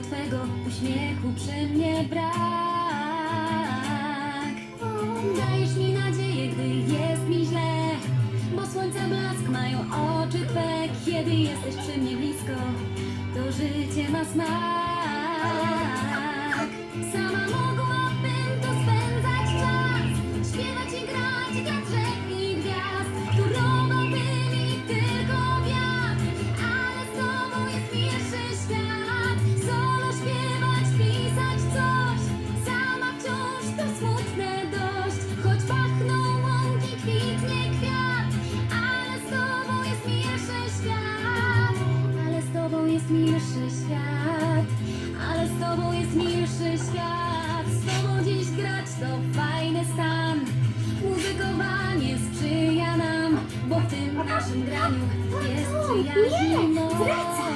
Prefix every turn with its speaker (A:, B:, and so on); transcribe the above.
A: Twego uśmiechu przy mnie brak. Dajesz mi nadzieję, gdy jest mi źle, bo słońca blask mają oczy Twe. Kiedy jesteś przy mnie blisko, to życie ma smak. Świat, ale z Tobą jest milszy świat. Z Tobą dziś grać to fajny stan. Muzykowanie sprzyja nam, bo w tym naszym graniu jest przyjaźń.
B: nie, wracaj.